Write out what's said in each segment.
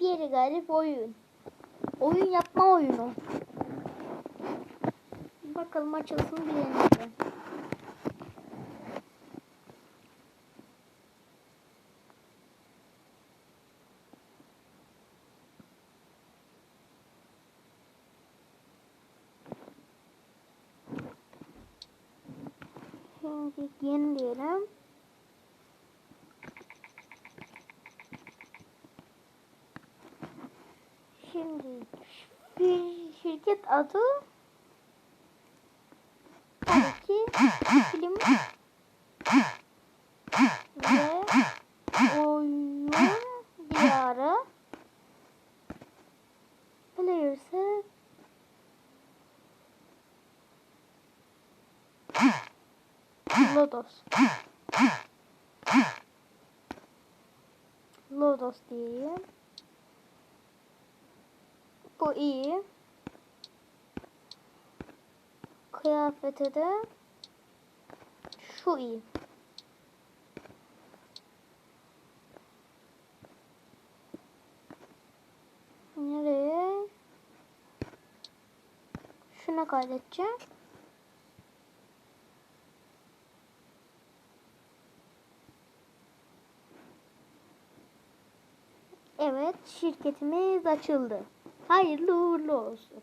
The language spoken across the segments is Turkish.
Bir garip oyun. Oyun yapma oyunu. Bakalım açılsın bilelim. Şimdi. Şimdi şirket adı? Tabii ki film. Ve oyun diyarı Players'e Lodos. Lodos diyeyim. Bu iyi. Kıyafete de şu iyi. Nereye? Şuna kaydedeceğim. Evet, şirketimiz açıldı. Hayırlı uğurlu olsun.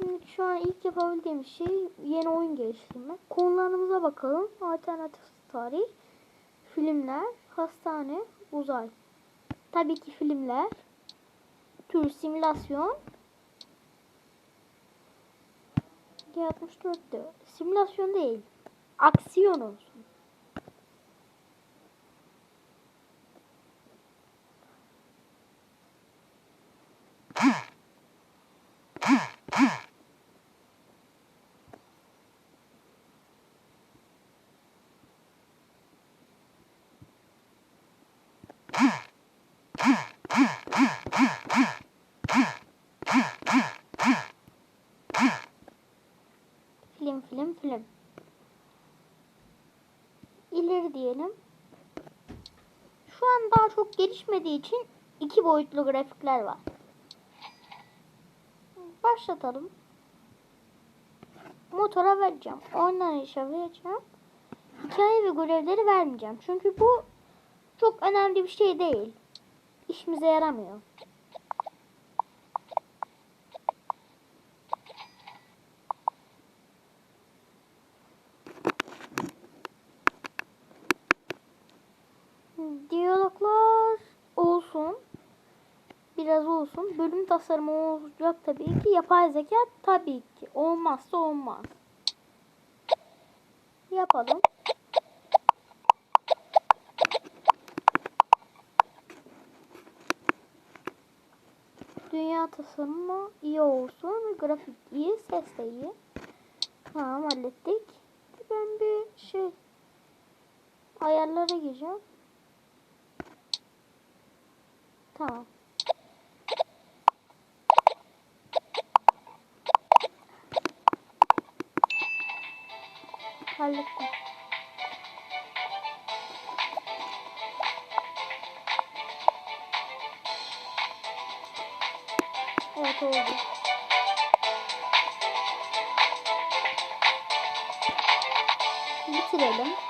Şimdi şu an ilk yapabildiğim şey yeni oyun geliştirmek. Konularımıza bakalım. Alternatif tarih, filmler, hastane, uzay. Tabii ki filmler, tür simülasyon. 64'te. Simülasyon değil. Aksiyon olsun. Film film film. Diyelim. Şu an daha çok gelişmediği için iki boyutlu grafikler var. Başlatalım. Motora vereceğim. Oynanışa vereceğim. Hikaye ve görevleri vermeyeceğim. Çünkü bu çok önemli bir şey değil. İşimize yaramıyor. Diyaloglar olsun. Biraz olsun. Bölüm tasarımı olacak tabii ki. Yapay zeka tabii ki. Olmazsa olmaz. Yapalım. Dünya tasarımı iyi olsun. Grafik iyi. Ses de iyi. Tamam hallettik. Ben bir şey ayarlara gireceğim. Tamam. Hallettim. Evet oldu. Bitirelim.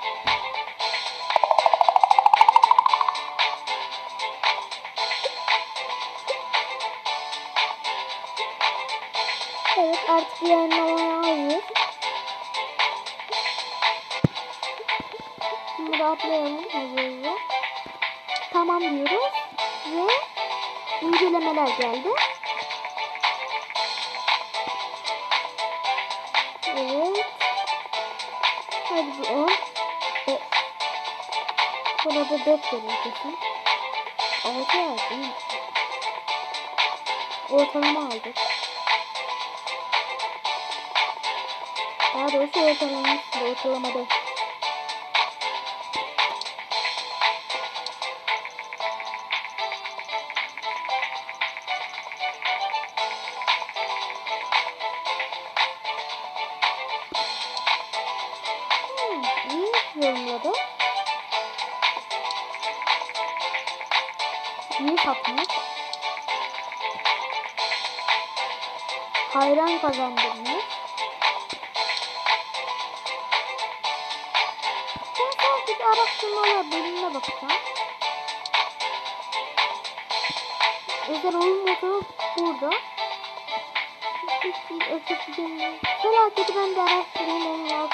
Artık yayınlamaya hazır. Şimdi de atlayalım hızlı Tamam diyoruz. Ve incelemeler geldi. Evet. Hadi bu 10. E, burada 4 verir kesin. 6 yazdım. Ortalama aldık. Daha doğrusu ortalaması da ortalamada. Hmm, iyi yorumladı. Büyük atmış. Hayran kazandırmış. Araştırmalar bölümüne bakacağım. Özel oyun modu burada. Felaketi ben de araştırayım onunla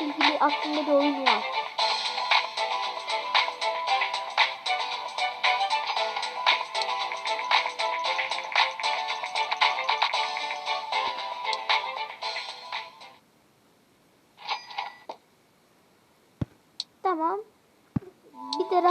ilgili aklımda bir oyun var.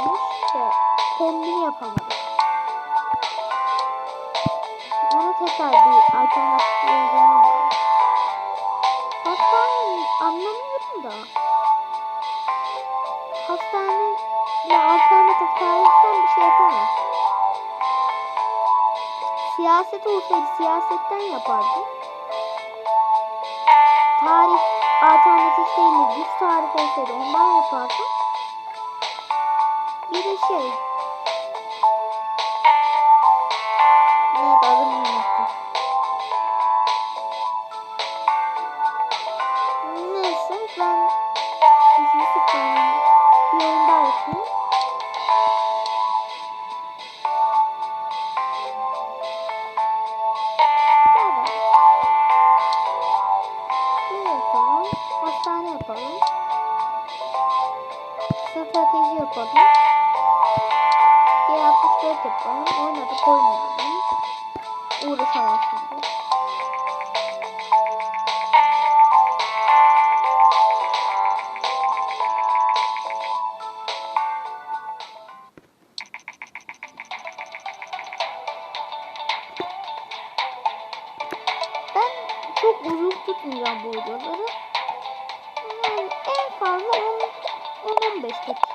önemliymiş. Ve kombini yapamadık. Ona tekrar bir alternatif uygulama var. Hastane anlamıyorum da. Hastane ile alternatif tarihten bir şey yapamam. Siyaset olsaydı siyasetten yapardım. Tarih alternatif değil de düz tarih olsaydı ondan yapardım. Bir de şey. Neydi adını unuttum. Neyse ben ikinci sıkıntı bir oyun daha yapayım. Hastane yapalım. Strateji yapalım. G64 yapalım. Oynadık oynayalım. Uğraşamam şimdi. Çok uzun tutmayacağım bu videoları. Yani en fazla 10 10-15 dakika.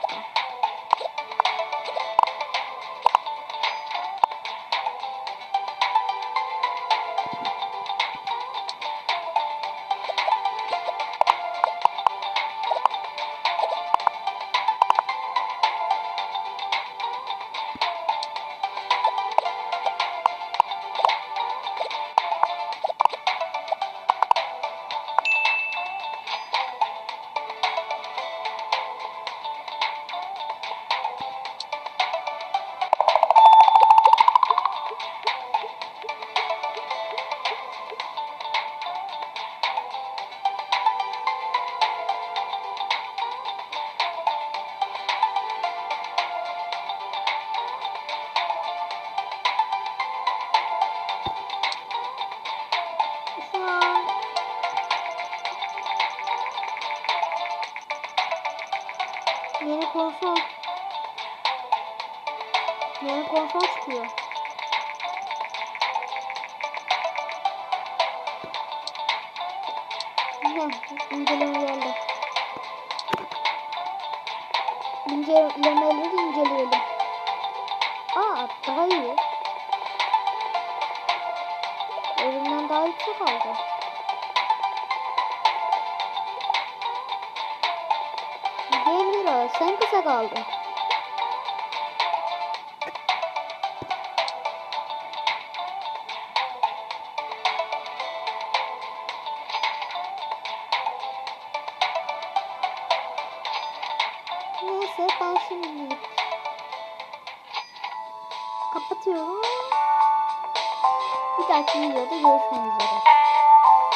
Yeni konsol yeni konsol çıkıyor. Güzel, inceleme geldi. İncelemeleri inceleyelim. Aa, daha iyi. Evimden daha yüksek aldı. Sen kısa kaldın. Neyse ben şimdi kapatıyorum. Bir dahaki videoda görüşmek üzere.